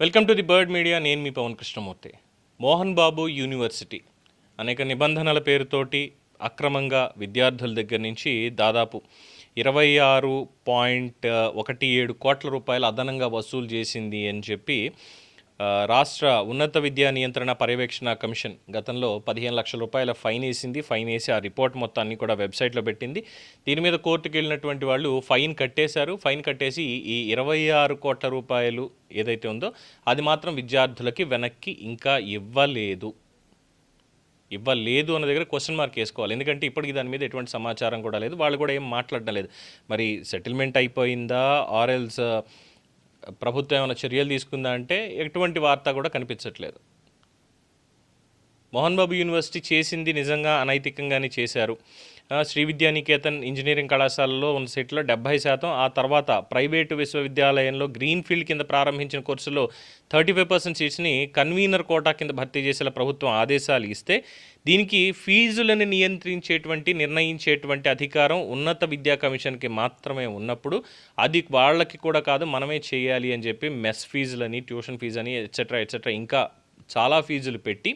Welcome to the bird media. నేను మీ Pawan Krishnamurthy. Mohan Babu university అనేక నిబంధనల పేరుతోటి అక్రమంగా విద్యార్థుల దగ్గర నుంచి దాదాపు ఇరవై ఆరు పాయింట్ ఒకటి ఏడు కోట్ల రూపాయలు అదనంగా వసూలు చేసింది అని చెప్పి రాష్ట్ర ఉన్నత విద్యా నియంత్రణ పర్యవేక్షణ కమిషన్ గతంలో పదిహేను లక్షల రూపాయల ఫైన్ వేసింది. ఫైన్ వేసి ఆ రిపోర్ట్ మొత్తాన్ని కూడా వెబ్సైట్లో పెట్టింది. దీని మీద కోర్టుకు వెళ్ళినటువంటి వాళ్ళు ఫైన్ కట్టేశారు. ఫైన్ కట్టేసి ఈ ఇరవై ఆరు కోట్ల రూపాయలు ఏదైతే ఉందో అది మాత్రం విద్యార్థులకి వెనక్కి ఇంకా ఇవ్వలేదు. ఇవ్వలేదు అన్న దగ్గర క్వశ్చన్ మార్క్ వేసుకోవాలి. ఎందుకంటే ఇప్పటికి దాని మీద ఎటువంటి సమాచారం కూడా లేదు. వాళ్ళు కూడా ఏం మాట్లాడడం లేదు. మరి సెటిల్మెంట్ అయిపోయిందా? ఆర్ఎల్స్ ప్రభుత్వం ఏమైనా చర్యలు తీసుకుందా అంటే ఎటువంటి వార్త కూడా కనిపించట్లేదు. మోహన్ బాబు యూనివర్సిటీ చేసింది నిజంగా అనైతికంగానే చేశారు. శ్రీ విద్యానికేతన్ ఇంజనీరింగ్ కళాశాలలో ఉన్న సీట్లో డెబ్బై శాతం. ఆ తర్వాత ప్రైవేటు విశ్వవిద్యాలయంలో గ్రీన్ ఫీల్డ్ కింద ప్రారంభించిన కోర్సులో థర్టీ ఫైవ్ పర్సెంట్ సీట్స్ని కన్వీనర్ కోటా కింద భర్తీ చేసేలా ప్రభుత్వం ఆదేశాలు ఇస్తే దీనికి ఫీజులను నియంత్రించేటువంటి నిర్ణయించేటువంటి అధికారం ఉన్నత విద్యా కమిషన్కి మాత్రమే ఉన్నప్పుడు అది వాళ్ళకి కూడా కాదు మనమే చేయాలి అని చెప్పి మెస్ ఫీజులని ట్యూషన్ ఫీజు అని ఎట్సెట్రా ఎట్సెట్రా ఇంకా చాలా ఫీజులు పెట్టి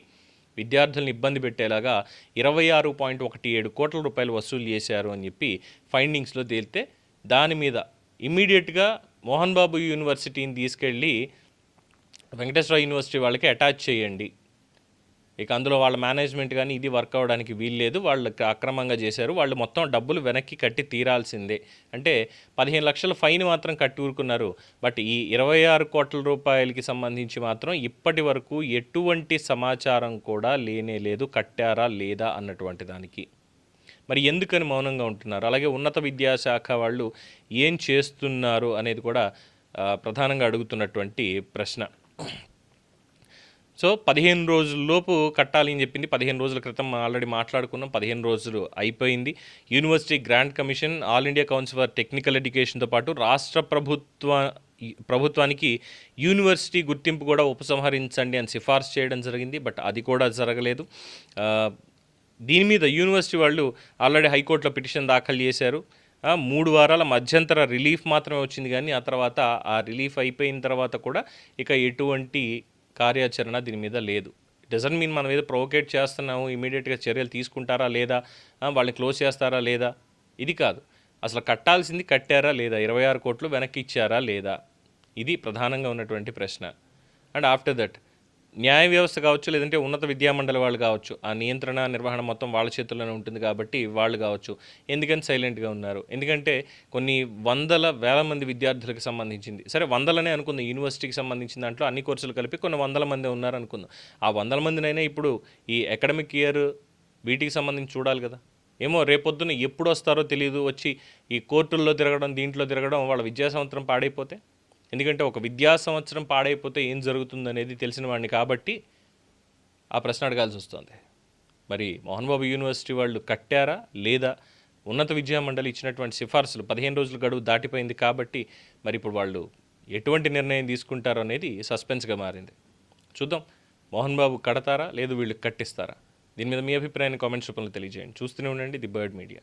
విద్యార్థులను ఇబ్బంది పెట్టేలాగా ఇరవై ఆరు పాయింట్ ఒకటి ఏడు కోట్ల రూపాయలు వసూలు చేశారు అని చెప్పి ఫైండింగ్స్లో తేలితే దాని మీద ఇమ్మీడియట్గా మోహన్ బాబు యూనివర్సిటీని తీసుకెళ్ళి వెంకటేశ్వర యూనివర్సిటీ వాళ్ళకి అటాచ్ చేయండి. ఇక అందులో వాళ్ళ మేనేజ్మెంట్ కానీ ఇది వర్క్ అవ్వడానికి వీల్లేదు. వాళ్ళు అక్రమంగా చేశారు. వాళ్ళు మొత్తం డబ్బులు వెనక్కి కట్టి తీరాల్సిందే. అంటే పదిహేను లక్షల ఫైన్ మాత్రం కట్టి ఊరుకున్నారు. బట్ ఈ ఇరవై ఆరు కోట్ల రూపాయలకి సంబంధించి మాత్రం ఇప్పటి వరకు ఎటువంటి సమాచారం కూడా లేనే లేదు. కట్టారా లేదా అన్నటువంటి దానికి. మరి ఎందుకని మౌనంగా ఉంటున్నారు? అలాగే ఉన్నత విద్యాశాఖ వాళ్ళు ఏం చేస్తున్నారు అనేది కూడా ప్రధానంగా అడుగుతున్నటువంటి ప్రశ్న. సో పదిహేను రోజుల్లోపు కట్టాలి అని చెప్పింది. పదిహేను రోజుల క్రితం ఆల్రెడీ మాట్లాడుకున్నాం. పదిహేను రోజులు అయిపోయింది. University grant commission all India council for technical ఎడ్యుకేషన్తో పాటు రాష్ట్ర ప్రభుత్వ ప్రభుత్వానికి యూనివర్సిటీ గుర్తింపు కూడా ఉపసంహరించండి అని సిఫార్సు చేయడం జరిగింది. బట్ అది కూడా జరగలేదు. దీని మీద యూనివర్సిటీ వాళ్ళు ఆల్రెడీ హైకోర్టులో పిటిషన్ దాఖలు చేశారు. మూడు వారాల మధ్యంతర రిలీఫ్ మాత్రమే వచ్చింది. కానీ ఆ తర్వాత ఆ రిలీఫ్ అయిపోయిన తర్వాత కూడా ఇక ఎటువంటి కార్యాచరణ దీని మీద లేదు. డజన్ మీన్ మనం ఏదో ప్రొవోకేట్ చేస్తున్నాము ఇమీడియట్గా చర్యలు తీసుకుంటారా లేదా వాళ్ళని క్లోజ్ చేస్తారా లేదా? ఇది కాదు. అసలు కట్టాల్సింది కట్టారా లేదా? ఇరవై ఆరు కోట్లు వెనక్కి ఇచ్చారా లేదా? ఇది ప్రధానంగా ఉన్నటువంటి ప్రశ్న. అండ్ ఆఫ్టర్ దట్ న్యాయ వ్యవస్థ కావచ్చు లేదంటే ఉన్నత విద్యామండలి వాళ్ళు కావచ్చు ఆ నియంత్రణ నిర్వహణ మొత్తం వాళ్ళ చేతుల్లోనే ఉంటుంది కాబట్టి వాళ్ళు కావచ్చు ఎందుకని సైలెంట్గా ఉన్నారు? ఎందుకంటే కొన్ని వందల వేల మంది విద్యార్థులకు సంబంధించింది. సరే వందలనే అనుకుందాం యూనివర్సిటీకి సంబంధించిన దాంట్లో అన్ని కోర్సులు కలిపి కొన్ని వందల మంది ఉన్నారు అనుకుందాం. ఆ వందల మందినైనా ఇప్పుడు ఈ అకాడమిక్ ఇయర్ వీటికి సంబంధించి చూడాలి కదా. ఏమో రేపొద్దున ఎప్పుడు వస్తారో తెలియదు వచ్చి ఈ కోర్టుల్లో తిరగడం దీంట్లో తిరగడం వాళ్ళ విద్యా సంవత్సరం పాడైపోతే ఎందుకంటే ఒక విద్యా సంవత్సరం పాడైపోతే ఏం జరుగుతుంది అనేది తెలిసిన వాడిని కాబట్టి ఆ ప్రశ్న అడగాల్సి వస్తుంది. మరి మోహన్ బాబు యూనివర్సిటీ వాళ్ళు కట్టారా లేదా ఉన్నత విద్యా మండలి ఇచ్చినటువంటి సిఫార్సులు పదిహేను రోజులు గడువు దాటిపోయింది కాబట్టి మరి ఇప్పుడు వాళ్ళు ఎటువంటి నిర్ణయం తీసుకుంటారో అనేది సస్పెన్స్గా మారింది. చూద్దాం. మోహన్ బాబు కడతారా? లేదు వీళ్ళు కట్టిస్తారా? దీని మీద మీ అభిప్రాయాన్ని కామెంట్స్ రూపంలో తెలియజేయండి. చూస్తూనే ఉండండి ది బర్డ్ మీడియా.